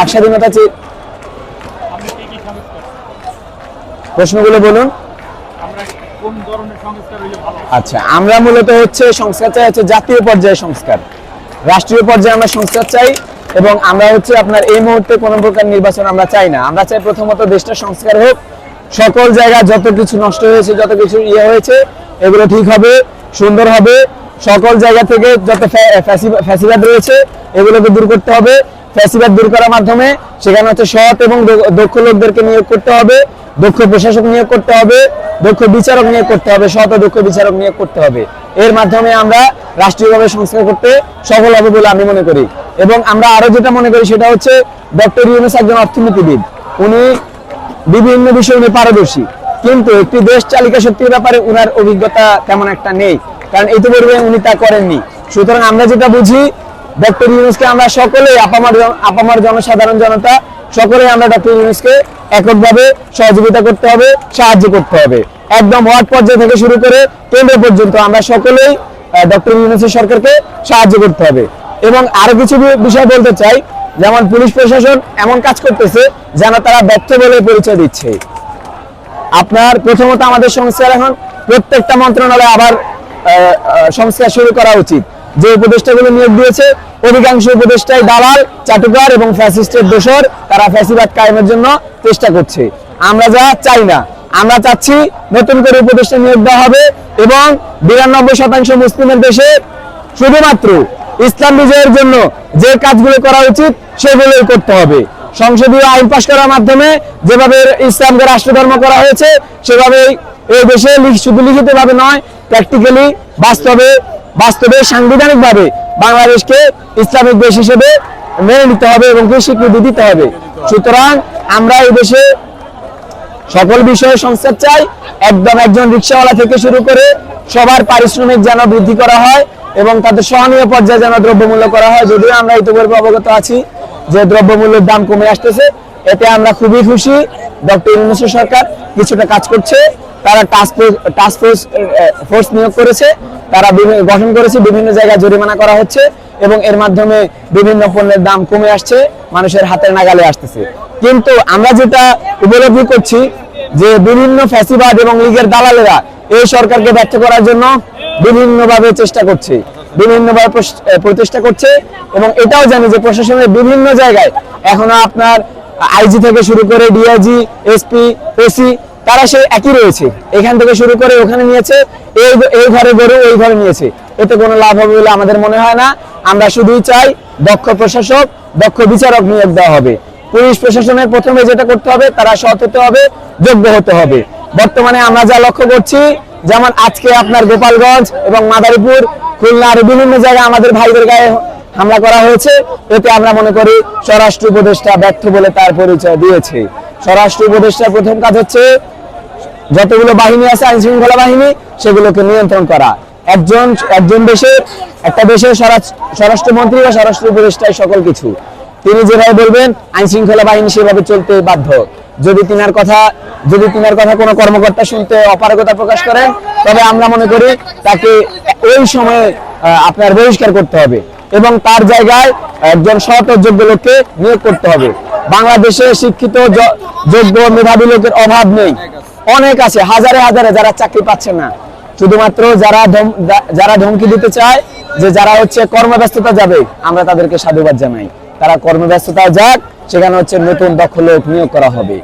বাক স্বাধীনতা সংস্কার প্রশ্নগুলো বলুন। আচ্ছা আমরা মূলত হচ্ছে সংস্কার চাই, হচ্ছে জাতীয় পর্যায়ে সংস্কার। রাষ্ট্রীয় পর্যায়ে আমরা সংস্কার চাই এবং আমরা হচ্ছে আপনার এই মুহূর্তে কোনো প্রকার নির্বাচন আমরা চাই না। আমরা চাই প্রথমত দেশটা সংস্কার হোক। সকল জায়গা যত কিছু নষ্ট হয়েছে, যত কিছু ইয়ে হয়েছে, এগুলো ঠিক হবে, সুন্দর হবে। সকল জায়গা থেকে যত ফ্যা- ফ্যাসিবাদ রয়েছে, এগুলোকে দূর করতে হবে। ফ্যাসিবাদ দূর করার মাধ্যমে সেখানে হচ্ছে সৎ এবং দক্ষ লোকদেরকে নিয়োগ করতে হবে, দক্ষ প্রশাসক নিয়োগ করতে হবে, দক্ষ বিচারক নিয়োগ করতে হবে শত দক্ষ বিচারক নিয়োগ করতে হবে। এর মাধ্যমে আমরা রাষ্ট্রীয়ভাবে সংস্কার করতে সফল হবে বলে আমি মনে করি। এবং আমরা আরও যেটা মনে করি সেটা হচ্ছে ডক্টর ইউনুস একজন অর্থনীতিবিদ। উনি বিভিন্ন বিষয়ে উনি পারদর্শী। কিন্তু একটি দেশ চালিকা শক্তির ব্যাপারে উনার অভিজ্ঞতা তেমন একটা নেই। কারণ ইতিপূর্বে উনি তা করেননি। সুতরাং আমরা যেটা বুঝি ডক্টর ইউনুসকে আমরা সকলেই, আপামার আপামার জনসাধারণ জনতা, সকলেই আমরা ডক্টর ইউনুসকে এককভাবে সহযোগিতা করতে হবে, সাহায্য করতে হবে। একদম ওয়ার্ড পর্যায় থেকে শুরু করে কেন্দ্র পর্যন্ত আমরা সকলেই ডক্টর ইউনুসের সরকারকে সাহায্য করতে হবে। এবং আরও কিছু বিষয় বলতে চাই, যেমন পুলিশ প্রশাসন এমন কাজ করতেছে যেন তারা ব্যর্থ বলে পরিচয় দিচ্ছে। আপনার প্রথমত আমাদের সংস্কার এখন, প্রত্যেকটা মন্ত্রণালয়ে আবার সংস্কার শুরু করা উচিত। যে উপদেষ্টাগুলো নিয়োগ দিয়েছে, অধিকাংশ উপদেষ্টাই দালাল, চাটুকার এবং ফ্যাসিস্টের দোষর। তারা ফ্যাসিবাদ কায়েমের জন্য চেষ্টা করছে। আমরা যা চাই না, আমরা চাচ্ছি নতুন করে উপদেষ্টা নিয়োগ দেওয়া হবে এবং বিরানব্বই শতাংশ মুসলিমের দেশে শুধুমাত্র ইসলাম বিজয়ের জন্য যে কাজগুলো করা উচিত, সেগুলোই করতে হবে। সংসদীয় আইন পাশ করার মাধ্যমে যেভাবে ইসলামকে রাষ্ট্রধর্ম করা হয়েছে সেভাবে এই দেশে শুধু লিখিত ভাবে নয় প্র্যাকটিক্যালি বাস্তবে বাস্তবে সাংবিধানিক ভাবে বাংলাদেশকে ইসলামিক দেশ হিসেবে মেনে নিতে হবে এবং স্বীকৃতি দিতে হবে। সুতরাং আমরা এই দেশে সকল বিষয়ে সংস্কার চাই। একদম একজন রিক্সাওয়ালা থেকে শুরু করে সবার পারিশ্রমিক যেন বৃদ্ধি করা হয় এবং তাদের সহনীয় পর্যায়ে যেন দ্রব্যমূল্য করা হয়। যদিও আমরা ইতিপূর্বে অবগত আছি যে দ্রব্যমূল্যের দাম কমে আসতেছে। এতে আমরা খুবই খুশি। ডক্টর ইউনুস সরকার কিছুটা কাজ করছে। তারা টাস্ক ফোর্স ফোর্স নিয়োগ করেছে। তারা গঠন করেছে, বিভিন্ন জায়গায় জরিমানা করা হচ্ছে এবং এর মাধ্যমে বিভিন্ন পণ্যের দাম কমে আসছে, মানুষের হাতের নাগালে আসতেছে। কিন্তু আমরা যেটা উপলব্ধি করছি যে বিভিন্ন ফ্যাসিবাদ এবং লীগের দালালেরা এই সরকারকে ব্যর্থ করার জন্য বিভিন্নভাবে চেষ্টা করছে, বিভিন্নভাবে প্রচেষ্টা করছে এবং এটাও জানি যে প্রশাসনের বিভিন্ন জায়গায় এখনও আপনার আইজি থেকে শুরু করে ডিআইজি, এসপি, ওসি তারা সে একই রয়েছে। এখান থেকে শুরু করে ওখানে নিয়েছে, এই এই ঘরে গরু, ওই ঘরে নিয়েছে। এতে কোনো লাভ হবে বলে আমাদের মনে হয় না। আমরা শুধুই চাই দক্ষ প্রশাসক, দক্ষ বিচারক নিয়োগ দেওয়া হবে। পুলিশ প্রশাসনের প্রথমে যেটা করতে হবে, তারা সৎ হতে হবে, যোগ্য হতে হবে। বর্তমানে আমরা যা লক্ষ্য করছি, যেমন আজকে আপনার গোপালগঞ্জ এবং মাদারীপুর, খুলনা আরও বিভিন্ন জায়গায় আমাদের ভাইদের গায়ে হামলা করা হয়েছে। এতে আমরা মনে করি স্বরাষ্ট্র উপদেষ্টা ব্যর্থ বলে তার পরিচয় দিয়েছে। স্বরাষ্ট্র উপদেষ্টার প্রথম কাজ হচ্ছে যতগুলো বাহিনী আছে আইন শৃঙ্খলা বাহিনী, সেগুলোকে নিয়ন্ত্রণ করা। একজন একজন দেশে, একটা দেশের স্বরাষ্ট্রমন্ত্রী বা স্বরাষ্ট্র উপদেষ্টাই সকল কিছু। তিনি যেভাবে বলবেন আইন শৃঙ্খলা বাহিনী সেভাবে চলতে বাধ্য। যদি তিনার কথা, যদি তিনার কথা কোনো কর্মকর্তা শুনতে অপারগতা প্রকাশ করেন, তবে আমরা মনে করি তাকে ওই সময়ে আপনার বহিষ্কার করতে হবে এবং তার জায়গায় একজন সৎ যোগ্য লোককে নিয়োগ করতে হবে। বাংলাদেশে শিক্ষিত যোগ্য মেধাবী লোকের অভাব নেই। অনেক আছে, হাজারে হাজারে যারা চাকরি পাচ্ছে না। শুধুমাত্র যারা যারা ধমকি দিতে চায় যে যারা হচ্ছে কর্মব্যস্ততা যাবে, আমরা তাদেরকে সাধুবাদ জানাই। তারা কর্মব্যস্ততা যাক, সেখানে হচ্ছে নতুন দক্ষ লোক নিয়োগ করা হবে।